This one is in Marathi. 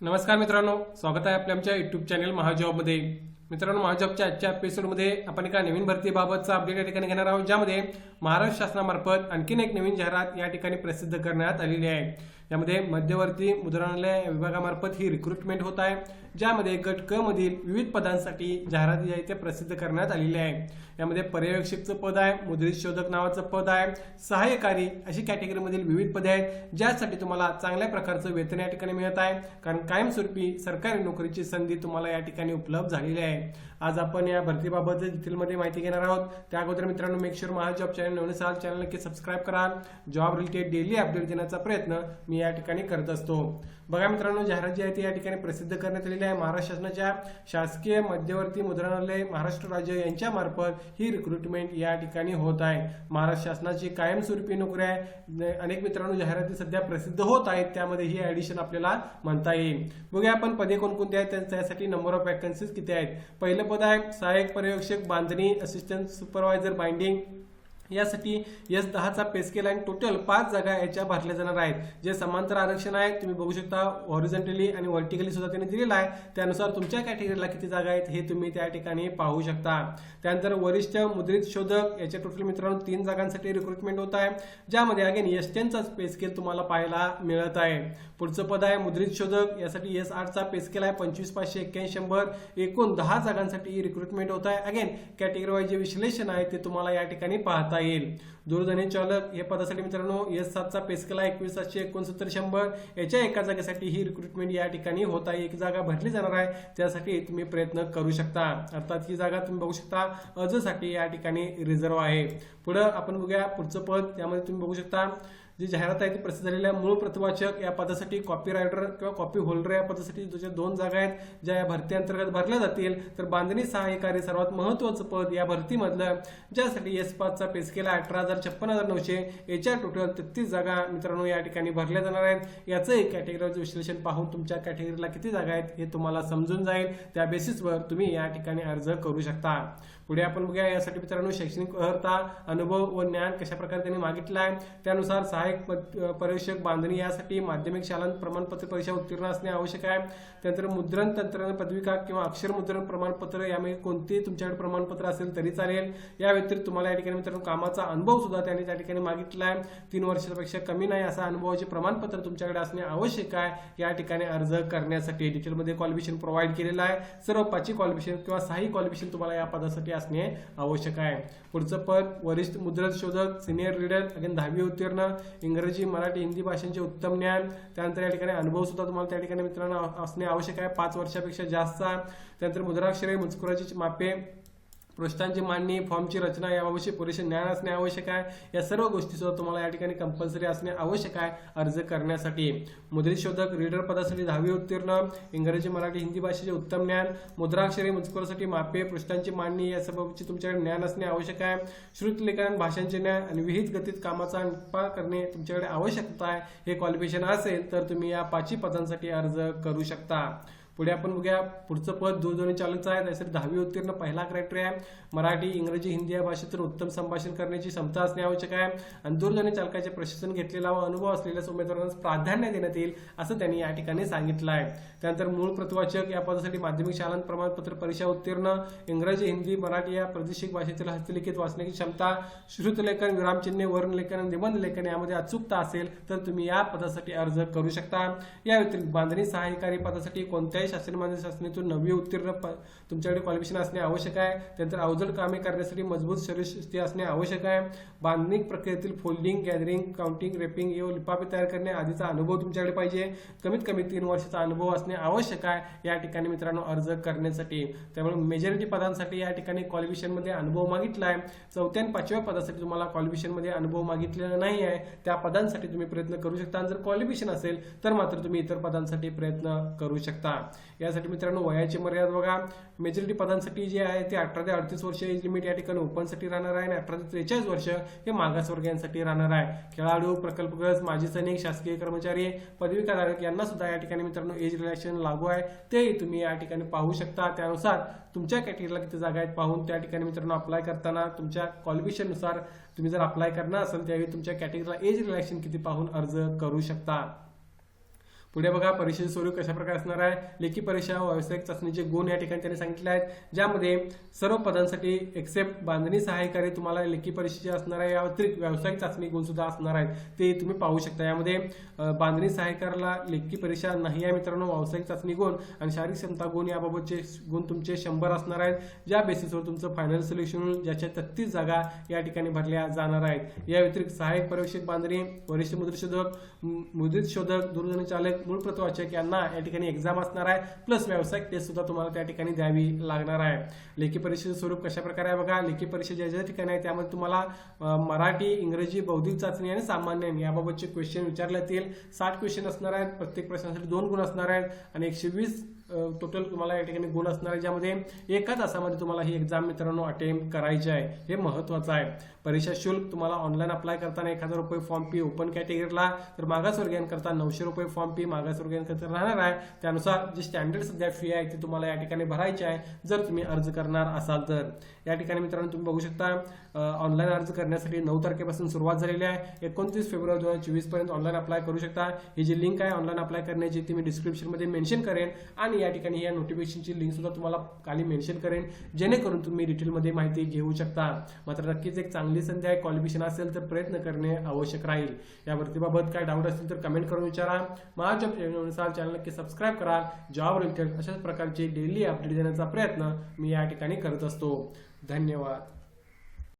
नमस्कार मित्रांनो स्वागत आहे आपल्या आमच्या युट्यूब चॅनल महाजॉबमध्ये. मित्रांनो महाजॉबच्या आजच्या एपिसोडमध्ये आपण एका नवीन भरतीबाबतचा अपडेट या ठिकाणी घेणार आहोत ज्यामध्ये महाराष्ट्र शासनामार्फत आणखीन एक नवीन जाहिरात या ठिकाणी प्रसिद्ध करण्यात आलेली आहे. यामध्ये मध्यवर्ती मुद्रणालय विभागामार्फत ही रिक्रुटमेंट होत आहे. ज्यामध्ये गट क मधील विविध पदांसाठी जाहिराती जी आहे ते प्रसिद्ध करण्यात आलेले आहे. यामध्ये पर्यवेक्षकचं पद आहे मुद्रित शोधक नावाचं पद आहे सहाय्यकारी अशी कॅटेगरीमधील विविध पदे आहेत ज्यासाठी तुम्हाला चांगल्या प्रकारचं वेतन या ठिकाणी मिळत आहे. कारण कायमस्वरूपी सरकारी नोकरीची संधी तुम्हाला या ठिकाणी उपलब्ध झालेली आहे. आज आपण या भरतीबाबत डिटेलमध्ये माहिती घेणार आहोत. त्या अगोदर मित्रांनो मेकशुअर महाजॉब चॅनल नवीन असाल चॅनल नक्की सबस्क्राईब करा. जॉब रिलेटेड डेली अपडेट देण्याचा प्रयत्न मी या ठिकाणी करत असतो. बघा मित्रांनो जाहिरात जी आहे ती या ठिकाणी प्रसिद्ध करण्यात आलेली आहे महाराष्ट्र शासनाच्या शासकीय मध्यवर्ती मुद्रणालय महाराष्ट्र राज्य यांच्या मार्फत ही रिक्रुटमेंट या ठिकाणी होत आहे. महाराष्ट्र शासनाची कायमस्वरूपी नोकरी आहे. अनेक मित्रांनो जाहिराती सध्या प्रसिद्ध होत आहेत त्यामध्ये ही ऍडिशन आपल्याला म्हणता येईल. बघूया आपण पदे कोणकोणती आहेत त्यांच्यासाठी नंबर ऑफ वॅकन्सीज किती आहेत? पहिलं पद आहे सहाय्यक पर्यवेक्षक बांधणी असिस्टंट सुपरवायझर बाइंडिंग यासाठी एस दहाचा पे स्केल आणि टोटल पाच जागा याच्या भरल्या जाणार आहेत. जे समांतर आरक्षण आहे तुम्ही बघू शकता हॉरिझॉन्टली आणि व्हर्टिकली सुद्धा त्यांनी दिलेलं आहे. त्यानुसार तुमच्या कॅटेगरीला किती जागा आहेत हे तुम्ही त्या ठिकाणी पाहू शकता. त्यानंतर वरिष्ठ मुद्रित शोधक याच्या टोटल मित्रांनो तीन जागांसाठी रिक्रुटमेंट होत आहे ज्यामध्ये अगेन एस टेनचा पे स्केल तुम्हाला पाहायला मिळत आहे. पुढचं पद आहे मुद्रित शोधक यासाठी एस आठचा पे स्केल आहे पंचवीस पाचशे एक्क्याऐंशी शंभर. एकूण दहा जागांसाठी रिक्रुटमेंट होत आहे. अगेन कॅटेगरी वाईज जे विश्लेषण आहे ते तुम्हाला या ठिकाणी पाहता येईल. दूरध्वनी चालक या पदासाठी मित्रांनो एस सातचा पेस्कला आहे एकवीस सातशे एकोणसत्तर शंभर. याच्या एका जागेसाठी ही रिक्रुटमेंट या ठिकाणी होत आहे. एक जागा भरली जाणार आहे. त्यासाठी तुम्ही प्रयत्न करू शकता. अर्थात ही जागा तुम्ही बघू शकता. अर्जसाठी या ठिकाणी रिझर्व आहे. पुढं आपण बघूया पुढचं पद. त्यामध्ये तुम्ही बघू शकता. जी जाहिरात आहे ती प्रसिद्ध झालेल्या मूळ प्रतिवाचक या पदासाठी कॉपी रायटर किंवा कॉपी होल्डर या पदासाठी तुझ्या दोन जागा आहेत ज्या या भरती अंतर्गत भरल्या जातील तर बांधणी सहाय्यकारी सर्वात महत्वाचं पद या भरतीमधलं ज्यासाठी एस पाचचा पेस केला अठरा हजार छप्पन हजार नऊशे याच्या टोटल तेहतीस जागा मित्रांनो या ठिकाणी भरल्या जाणार आहेत. याचं एक कॅटेगरीचं विश्लेषण पाहून तुमच्या कॅटेगरीला किती जागा आहेत हे तुम्हाला समजून जाईल. त्या बेसिसवर तुम्ही या ठिकाणी अर्ज करू शकता. पुढे आपण बघूया यासाठी मित्रांनो शैक्षणिक अर्हता अनुभव व ज्ञान कशा प्रकारे त्यांनी मागितलं आहे त्यानुसार सहा सहाय्यक पद- पर्यवेक्षक बांधणी यासाठी माध्यमिक शालांत प्रमाणपत्र परीक्षा उत्तीर्ण असणे आवश्यक आहे. त्यानंतर मुद्रण तंत्रज्ञान पदविका किंवा अक्षर मुद्रण प्रमाणपत्र यामध्ये कोणतेही तुमच्याकडे प्रमाणपत्र असेल तरी चालेल. या व्यतिरिक्त तुम्हाला या ठिकाणी मित्रांनो कामाचा अनुभव सुद्धा त्यांनी त्या ठिकाणी मागितला आहे. तीन वर्षापेक्षा कमी नाही असा अनुभवाचे प्रमाणपत्र तुमच्याकडे असणे आवश्यक आहे. या ठिकाणी अर्ज करण्यासाठी डिटेलमध्ये क्वालिफिकेशन प्रोव्हाइड केलेलं आहे. सर्व पाचही क्वालिफिकेशन किंवा सहाही क्वालिफिकेशन तुम्हाला या पदासाठी असणे आवश्यक आहे. पुढचं पद वरिष्ठ मुद्रण शोधक सिनियर लीडर अगेन दहावी उत्तीर्ण. इंग्रजी मराठी हिंदी भाषांचे उत्तम ज्ञान. त्यानंतर या ठिकाणी अनुभव सुद्धा तुम्हाला त्या ठिकाणी मित्रांनो असणे आवश्यक आहे. पाच वर्षापेक्षा जास्तचा त्यानंतर मुद्राक्षरे मुस्कुराची मापे. पृष्ठांची मांडणी फॉर्मची रचना याविषयी पुरेसे ज्ञान असणे आवश्यक आहे. या सर्व गोष्टी तुम्हाला या ठिकाणी कंपल्सरी असणे आवश्यक आहे अर्ज करण्यासाठी. मुद्रित शोधक रीडर पदासाठी दहावी उत्तीर्ण इंग्रजी मराठी हिंदी भाषेचे उत्तम ज्ञान मुद्राक्षरे मजकुरासाठी मापे पृष्ठांची मांडणी या सर्वची तुमच्याकडे ज्ञान असणे आवश्यक आहे. श्रुत लेखन भाषांचे ज्ञान आणि विहित गतीत कामाचा निपा करणे तुमच्याकडे आवश्यकता आहे. हे क्वालिफिकेशन असेल तर तुम्ही या पाचही पदांसाठी अर्ज करू शकता. पुढे आपण बघूया पुढचं पद दूरध्वनी चालकचं आहे त्यासाठी दहावी उत्तीर्ण पहिला क्रायटेरिया आहे. मराठी इंग्रजी हिंदी या भाषेतून उत्तम संभाषण करण्याची क्षमता असणे आवश्यक आहे. आणि दूरध्वनी चालकाचे प्रशिक्षण घेतलेला व अनुभव असलेल्या उमेदवारांना प्राधान्य देण्यात येईल असं त्यांनी या ठिकाणी सांगितलं आहे. त्यानंतर मूळ प्रतिवाचक या पदासाठी माध्यमिक शालांत प्रमाणपत्र परीक्षा उत्तीर्ण इंग्रजी हिंदी मराठी या प्रादेशिक भाषेतील हस्तलिखित वाचण्याची क्षमता श्रुतलेखन विरामचिन्हे वर्णलेखन आणि निबंध लेखन यामध्ये अचूकता असेल तर तुम्ही या पदासाठी अर्ज करू शकता. या व्यतिरिक्त बांधणी सहाय्यकारी पदासाठी कोणत्याही शासन बांधणी शासनातून नवी उत्तीर्ण प- तुमच्याकडे क्वालिफिकेशन असणे आवश्यक आहे. त्यानंतर अवजड कामे करण्यासाठी मजबूत शरीरशिस्ती असणे आवश्यक आहे. बांधणी प्रक्रियेतील फोल्डिंग गॅदरिंग काउंटिंग रेपिंग व लिपापे तयार करणे आधीचा अनुभव तुमच्याकडे पाहिजे. कमीत कमी तीन वर्षाचा अनुभव असणे आवश्यक आहे. या ठिकाणी मित्रांनो अर्ज करण्यासाठी. त्यामुळे मेजॉरिटी पदांसाठी या ठिकाणी क्वालिफिकेशनमध्ये अनुभव मागितला आहे चौथ्या आणि पाचव्या पदासाठी तुम्हाला क्वालिफिकेशनमध्ये अनुभव मागितलेला नाही आहे. त्या पदांसाठी तुम्ही प्रयत्न करू शकता. आणि जर क्वालिफिकेशन असेल तर मात्र तुम्ही इतर पदांसाठी प्रयत्न करू शकता. यासाठी मित्रांनो वयाची मर्यादा बघा. मेजॉरिटी पदांसाठी जे आहे ते अठरा ते अडतीस वर्ष एज लिमिट या ठिकाणी ओपनसाठी राहणार आहे आणि अठरा ते त्रेचाळीस वर्ष हे मागासवर्गीयांसाठी राहणार आहे. खेळाडू प्रकल्पग्रस्त माजी सैनिक शासकीय कर्मचारी पदवीकाधारक यांना सुद्धा या ठिकाणी मित्रांनो एज रिलॅक्शन लागू आहे. तेही तुम्ही या ठिकाणी पाहू शकता. त्यानुसार तुमच्या कॅटेगरीला किती जागा आहेत पाहून त्या ठिकाणी मित्रांनो अप्लाय करताना तुमच्या क्वालिफिकेशननुसार तुम्ही जर अप्लाय करणार असेल त्यावेळी तुमच्या कॅटेगरीला एज रिलॅक्शन किती पाहून अर्ज करू शकता. पुढे बघा परीक्षेचे स्वरूप कशा प्रकारे असणार आहे? लेखी परीक्षा व्यावसायिक चाचणीचे गुण या ठिकाणी त्यांनी सांगितले आहेत ज्यामध्ये सर्व पदांसाठी एक्सेप्ट बांधणी सहाय्यकारी तुम्हाला लेखी परीक्षेचे असणार आहे या अतिरिक्त व्यावसायिक चाचणी गुण सुद्धा असणार आहेत. ते तुम्ही पाहू शकता. यामध्ये बांधणी सहाय्यकाराला लेखी परीक्षा नाही आहे मित्रांनो व्यावसायिक चाचणी गुण आणि शारीरिक क्षमता गुण याबाबतचे गुण तुमचे शंभर असणार आहेत. ज्या बेसिसवर तुमचं फायनल सिलेक्शन ज्याच्या तत्तीस जागा या ठिकाणी भरल्या जाणार आहेत. या व्यतिरिक्त सहाय्यक पर्यवेक्षक बांधणी वरिष्ठ मुद्रित शोधक मुद्रित शोधक दूरध्वनी चालक मूळ प्रतवाचक यांना या ठिकाणी एक्झाम असणार आहे. प्लस व्यावसायिक टेस्ट सुद्धा तुम्हाला त्या ठिकाणी द्यावी लागणार आहे. लेखी परीक्षेचं स्वरूप कशा प्रकारे आहे बघा? लेखी परीक्षा ज्या ज्या ठिकाणी आहे त्यामध्ये तुम्हाला मराठी इंग्रजी बौद्धिक चाचणी आणि सामान्य याबाबतचे क्वेश्चन विचारले जातील. साठ क्वेश्चन असणार आहेत. प्रत्येक प्रश्नासाठी दोन गुण असणार आहेत. आणि एकशे वीस टोटल तुम्हाला या ठिकाणी गुण असणार आहे ज्यामध्ये एका तासामध्ये तुम्हाला ही एक्झाम मित्रांनो अटेम्प्ट करायची आहे. हे महत्वाचं आहे. परीक्षा शुल्क तुम्हाला ऑनलाईन अप्लाय करताना एक हजार रुपये फॉर्म फी ओपन कॅटेगरीला तर मागासवर्गीयांकरता नऊशे रुपये फॉर्म फी मागासवर्गीयांकरता राहणार आहे. त्यानुसार जी स्टँडर्ड सध्या फी आहे ती तुम्हाला या ठिकाणी भरायची आहे जर तुम्ही अर्ज करणार असाल तर. या ठिकाणी मित्रांनो तुम्ही बघू शकता ऑनलाईन अर्ज करण्यासाठी नऊ तारखेपासून सुरुवात झालेली आहे. एकोणतीस फेब्रुवारी दोन हजार चोवीसपर्यंत ऑनलाईन अप्लाय करू शकता. ही जी लिंक आहे ऑनलाईन अप्लाय करण्याची ती मी डिस्क्रिप्शनमध्ये मेन्शन करेन. आणि या ठिकाणी या नोटिफिकेशनची लिंक सुद्धा तुम्हाला खाली मेन्शन करेन. जेणेकरून तुम्ही डिटेलमध्ये माहिती घेऊ शकता. मात्र नक्कीच एक चांगली संधी आहे. क्वालिफिकेशन असेल तर प्रयत्न करणे आवश्यक राहील. या भरतीबाबत काय डाऊट असतील तर कमेंट करून विचारा. माझ्या चॅनलनुसार चॅनल नक्की सबस्क्राईब करा. जॉब रिलेटेड अशाच प्रकारचे डेली अपडेट देण्याचा प्रयत्न मी या ठिकाणी करत असतो. धन्यवाद.